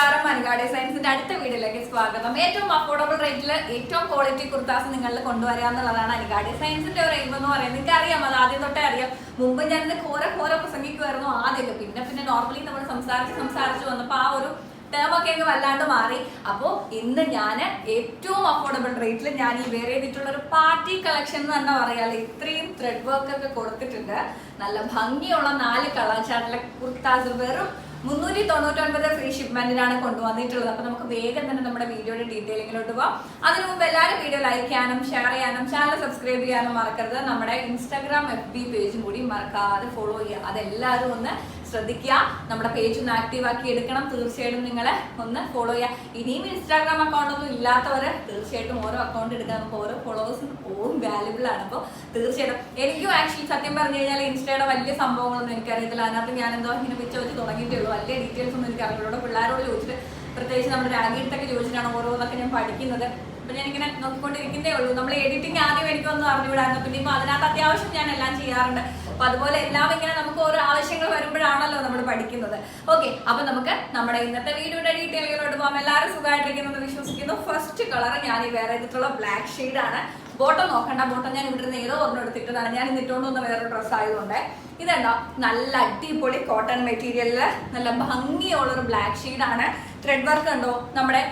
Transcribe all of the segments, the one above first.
നമസ്കാരം. മനുകാടി സയൻസിന്റെ അടുത്ത വീഡിയോയിലേക്ക് സ്വാഗതം. ഏറ്റവും അഫോർഡബിൾ റേറ്റിൽ ഏറ്റവും ക്വാളിറ്റി കുർത്താസ് നിങ്ങളിൽ കൊണ്ടുവരിക എന്നുള്ളതാണ് അനുഗാഡി സയൻസിന്റെ ഒരു എയിം എന്ന് പറയുന്നത്. നിങ്ങൾക്ക് അറിയാം അത് ആദ്യം തൊട്ടേ അറിയാം. മുമ്പ് ഞാൻ ഇത് ഘോര ഘോര പ്രസംഗിക്കുമായിരുന്നു ആദ്യമൊക്കെ. പിന്നെ പിന്നെ നോർമലി നമ്മൾ സംസാരിച്ച് സംസാരിച്ച് വന്നപ്പോൾ ആ ഒരു ടേമൊക്കെ അങ്ങ് വല്ലാണ്ട് മാറി. അപ്പോൾ ഇന്ന് ഞാൻ ഏറ്റവും അഫോർഡബിൾ റേറ്റിൽ ഞാൻ ഈ വേറെ ചെയ്തിട്ടുള്ള ഒരു പാർട്ടി കളക്ഷൻ എന്ന് തന്നെ പറയാം. ഇത്രയും ത്രെഡ് വർക്ക് ഒക്കെ കൊടുത്തിട്ടുണ്ട്. നല്ല ഭംഗിയുള്ള നാല് കളർ ചാർട്ടിലെ കുർത്താസ്. വെറും മുന്നൂറ്റി തൊണ്ണൂറ്റൊൻപത് ഫ്രീ ഷിപ്മെന്റിനാണ് കൊണ്ടുവന്നിട്ടുള്ളത്. അപ്പൊ നമുക്ക് വേഗം തന്നെ നമ്മുടെ വീഡിയോയുടെ ഡീറ്റെയിലിങ്ങിലോട്ട് പോവാം. അതിനു മുമ്പ് എല്ലാവരും വീഡിയോ ലൈക്ക് ചെയ്യാനും ഷെയർ ചെയ്യാനും ചാനൽ സബ്സ്ക്രൈബ് ചെയ്യാനും മറക്കരുത്. നമ്മുടെ ഇൻസ്റ്റാഗ്രാം എഫ് ബി പേജും കൂടി മറക്കാതെ ഫോളോ ചെയ്യുക. അതെല്ലാവരും ഒന്ന് ശ്രദ്ധിക്കുക. നമ്മുടെ പേജ് ഒന്ന് ആക്റ്റീവ് ആക്കി എടുക്കണം. തീർച്ചയായിട്ടും നിങ്ങൾ ഒന്ന് ഫോളോ ചെയ്യുക ഇനിയും ഇൻസ്റ്റാഗ്രാം അക്കൗണ്ട് ഒന്നും ഇല്ലാത്തവർ തീർച്ചയായിട്ടും ഓരോ അക്കൗണ്ട് എടുക്കുക നമുക്ക് ഓരോ ഫോളോവേഴ്സും ഓവും വാല്യുബിൾ ആണ്. അപ്പോൾ തീർച്ചയായിട്ടും എനിക്കും ആക്ച്വലി സത്യം പറഞ്ഞു കഴിഞ്ഞാൽ ഇൻസ്റ്റയുടെ വലിയ സംഭവങ്ങളൊന്നും എനിക്കറിയത്തില്ല. അതിനകത്ത് ഞാൻ എന്തോ ഇങ്ങനെ വെച്ച് വെച്ച് തുടങ്ങിയിട്ടേ ഉള്ളൂ. വലിയ ഡീറ്റെയിൽസ് ഒന്നും എനിക്ക് അറിയില്ല പിള്ളേരോട് ചോദിച്ചിട്ട് പ്രത്യേകിച്ച് നമ്മുടെ രാഗീടത്തൊക്കെ ചോദിച്ചിട്ടാണ് ഓരോന്നൊക്കെ ഞാൻ പഠിക്കുന്നത്. അപ്പൊ ഞാൻ ഇങ്ങനെ നോക്കിക്കൊണ്ടിരിക്കുന്നേ ഉള്ളൂ. നമ്മൾ എഡിറ്റിംഗ് ആദ്യം എനിക്കൊന്നും അറിഞ്ഞുവിടായിരുന്നു പിന്നെ ഇപ്പൊ അതിനകത്ത് അത്യാവശ്യം ഞാൻ എല്ലാം ചെയ്യാറുണ്ട്. അപ്പൊ അതുപോലെ എല്ലാം ഇങ്ങനെ നമുക്ക് ഓരോ ആവശ്യങ്ങൾ വരുമ്പോഴാണല്ലോ നമ്മൾ പഠിക്കുന്നത്. ഓക്കെ അപ്പൊ നമുക്ക് നമ്മുടെ ഇന്നത്തെ വീഡിയോയുടെ ഡീറ്റെയിലുകളോട് പോകാം. എല്ലാവരും സുഖമായിട്ടിരിക്കുന്നു വിശ്വസിക്കുന്നു. ഫസ്റ്റ് കളർ ഞാൻ ഈ വേറെ ഇതിട്ടുള്ള ബ്ലാക്ക് ഷെയ്ഡ് ആണ്. ബോട്ടം നോക്കണ്ട ബോട്ടം ഞാൻ ഇവിടെ നിന്ന് ഏതോ ഒരെണ്ണം എടുത്തിട്ടതാണ്. ഞാൻ ഇന്നിട്ടുകൊണ്ട് വന്ന വേറെ ഡ്രസ്സ് ആയതുകൊണ്ട്. ഇതെന്താ? നല്ല അടിപൊളി കോട്ടൺ മെറ്റീരിയലിൽ നല്ല ഭംഗിയുള്ള ഒരു ബ്ലാക്ക് ഷെയ്ഡ് ആണ്. ത്രെഡ് വർക്ക് ഉണ്ടോ? നമ്മുടെ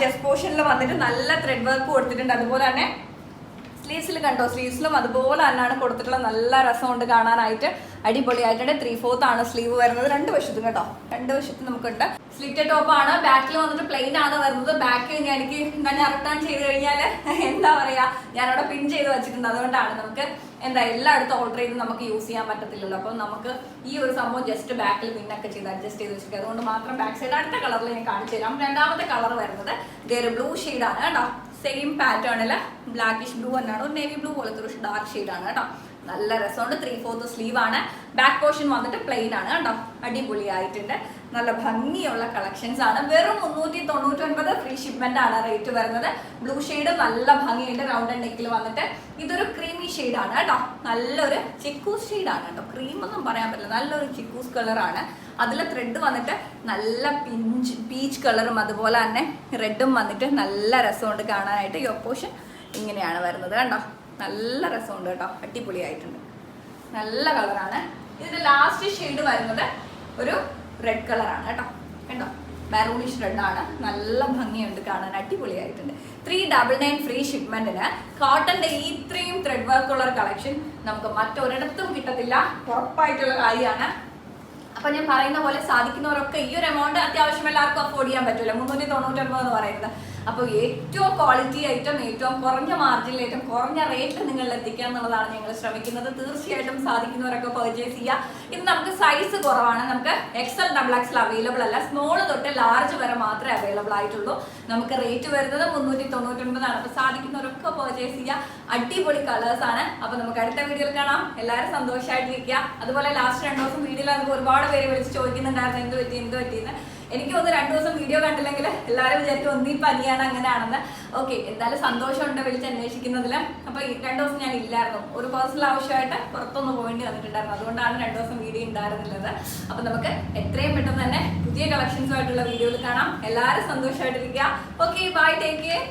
ചെസ്റ്റ് പോർഷനിൽ വന്നിട്ട് നല്ല ത്രെഡ് വർക്ക് കൊടുത്തിട്ടുണ്ട് അതുപോലെ തന്നെ സ്ലീവ്സിൽ കണ്ടോ? സ്ലീവ്സിലും അതുപോലെ തന്നെയാണ് കൊടുത്തിട്ടുള്ള നല്ല രസമുണ്ട് കാണാനായിട്ട്. അടിപൊളിയായിട്ടുണ്ട്. ത്രീ ഫോർത്ത് ആണ് സ്ലീവ് വരുന്നത്. രണ്ട് വശത്തും കേട്ടോ. രണ്ട് വശത്തും നമുക്കുണ്ട്. സ്ലിറ്റ് ടോപ്പ് ആണ് ബാക്കിൽ വന്നിട്ട് പ്ലെയിൻ ആണ് വരുന്നത്. ബാക്ക് ഞാൻ എനിക്ക് തന്നെ റിട്ടേൺ ചെയ്ത് കഴിഞ്ഞാൽ എന്താ പറയാ? അവിടെ പിൻ ചെയ്ത് വെച്ചിട്ടുണ്ട്. അതുകൊണ്ടാണ് നമുക്ക് എന്താ എല്ലായിടത്തും ഓർഡർ ചെയ്ത് നമുക്ക് യൂസ് ചെയ്യാൻ പറ്റത്തില്ലല്ലോ. അപ്പം നമുക്ക് ഈ ഒരു സംഭവം ജസ്റ്റ് ബാക്കിൽ പിന്നൊക്കെ ചെയ്ത് അഡ്ജസ്റ്റ് ചെയ്ത് വെച്ചിട്ട് അതുകൊണ്ട് മാത്രം ബാക്ക് സൈഡ് അടുത്ത കളറിൽ ഞാൻ കാണിച്ചു തരാം രണ്ടാമത്തെ കളർ വരുന്നത് ഇതൊരു ബ്ലൂ ഷെയ്ഡാണ് കേട്ടോ. സെയിം പാറ്റേണിൽ ബ്ലാക്കിഷ് ബ്ലൂ തന്നെയാണ് ഒരു നേവി ബ്ലൂ പോലത്തെ ഒരു ഡാർക്ക് ആണ് കേട്ടോ. നല്ല രസമുണ്ട്. ത്രീ ഫോർത്ത് സ്ലീവ് ആണ്. ബാക്ക് പോർഷൻ വന്നിട്ട് പ്ലെയിൻ ആണ് കേട്ടോ അടിപൊളിയായിട്ടുണ്ട്. നല്ല ഭംഗിയുള്ള കളക്ഷൻസ് ആണ്. വെറും മുന്നൂറ്റി തൊണ്ണൂറ്റൊൻപത് ഫ്രീ ഷിപ്മെന്റ് ആണ് റേറ്റ് വരുന്നത്. ബ്ലൂ ഷെയ്ഡ് നല്ല ഭംഗിയുണ്ട്. റൗണ്ട് ആൻഡ് നെക്കിൽ വന്നിട്ട് ഇതൊരു ക്രീമി ഷെയ്ഡ് ആണ് കേട്ടോ. നല്ലൊരു ചിക്കൂസ് ഷെയ്ഡ് ആണ് കേട്ടോ. ക്രീം ഒന്നും പറയാൻ പറ്റില്ല. നല്ലൊരു ചിക്കൂസ് കളർ ആണ്. അതിൽ ത്രെഡ് വന്നിട്ട് നല്ല പിഞ്ച് പീച്ച് കളറും അതുപോലെ തന്നെ റെഡും വന്നിട്ട് നല്ല രസമുണ്ട് കാണാനായിട്ട്. ഈ ഒപ്പോഷൻ ഇങ്ങനെയാണ് വരുന്നത് കണ്ടോ? നല്ല രസമുണ്ട് കേട്ടോ. അടിപൊളിയായിട്ടുണ്ട്. നല്ല കളറാണ്. ഇതിന്റെ ലാസ്റ്റ് ഷെയ്ഡ് വരുന്നത് ഒരു റെഡ് കളറാണ് കേട്ടോ. കണ്ടോ? മെറൂണിഷ് റെഡ് ആണ്. നല്ല ഭംഗിയുണ്ട് കാണാൻ. അടിപൊളിയായിട്ടുണ്ട്. ത്രീ ഡബിൾ നയൻ ഫ്രീ ഷിപ്മെന്റിന് കോട്ടന്റെ ഇത്രയും ത്രെഡ് വർക്ക് ഉള്ള കളക്ഷൻ നമുക്ക് മറ്റൊരിടത്തും കിട്ടത്തില്ല. ഉറപ്പായിട്ടുള്ള കാര്യമാണ്. അപ്പൊ ഞാൻ പറയുന്ന പോലെ സാധിക്കുന്നവരൊക്കെ ഈ ഒരു എമൗണ്ട് അത്യാവശ്യം എല്ലാവർക്കും അഫോർഡ് ചെയ്യാൻ പറ്റൂല. മുന്നൂറ്റി തൊണ്ണൂറ്റൊമ്പത് എന്ന് പറയുന്നത്. അപ്പോൾ ഏറ്റവും ക്വാളിറ്റി ഐറ്റം ഏറ്റവും കുറഞ്ഞ മാർജിനിൽ ഏറ്റവും കുറഞ്ഞ റേറ്റ് നിങ്ങളിൽ എത്തിക്കുക എന്നുള്ളതാണ് ഞങ്ങൾ ശ്രമിക്കുന്നത്. തീർച്ചയായിട്ടും സാധിക്കുന്നവരൊക്കെ പർച്ചേസ് ചെയ്യുക. ഇത് നമുക്ക് സൈസ് കുറവാണ്. നമുക്ക് എക്സൽ ഡബിൾ എക്സൽ അവൈലബിൾ അല്ല. സ്മോൾ തൊട്ട് ലാർജ് വരെ മാത്രമേ അവൈലബിൾ ആയിട്ടുള്ളൂ. നമുക്ക് റേറ്റ് വരുന്നത് മുന്നൂറ്റി തൊണ്ണൂറ്റൊൻപതാണ് അപ്പോൾ സാധിക്കുന്നവരൊക്കെ പർച്ചേസ് ചെയ്യുക. അടിപൊളി കളേഴ്സ് ആണ്. അപ്പോൾ നമുക്ക് അടുത്ത വീഡിയോയിൽ കാണാം. എല്ലാവരും സന്തോഷമായിട്ടിരിക്കുക അതുപോലെ ലാസ്റ്റ് രണ്ട് ദിവസം വീഡിയോയിൽ നമുക്ക് ഒരുപാട് പേര് വിളിച്ച് ചോദിക്കുന്നുണ്ടായിരുന്നു എന്ത് പറ്റി? എന്ത് പറ്റിയെന്ന്? എനിക്ക് ഒന്ന് രണ്ടു ദിവസം വീഡിയോ കണ്ടില്ലെങ്കിൽ എല്ലാവരും വിചാരിക്കും ഒന്നീ പനിയാണ് അങ്ങനെയാണെന്ന്. ഓക്കെ എന്തായാലും സന്തോഷമുണ്ട് വിളിച്ച് അന്വേഷിക്കുന്നതിൽ അപ്പൊ ഈ രണ്ടു ദിവസം ഞാൻ ഇല്ലായിരുന്നു. ഒരു പേഴ്സണൽ ആവശ്യമായിട്ട് പുറത്തൊന്ന് പോകേണ്ടി വന്നിട്ടുണ്ടായിരുന്നു. അതുകൊണ്ടാണ് രണ്ടു ദിവസം വീഡിയോ ഉണ്ടായിരുന്നില്ലത് അപ്പൊ നമുക്ക് എത്രയും പെട്ടെന്ന് തന്നെ പുതിയ കളക്ഷൻസുമായിട്ടുള്ള വീഡിയോയിൽ കാണാം. എല്ലാവരും സന്തോഷമായിട്ടിരിക്കുക. Okay bye take care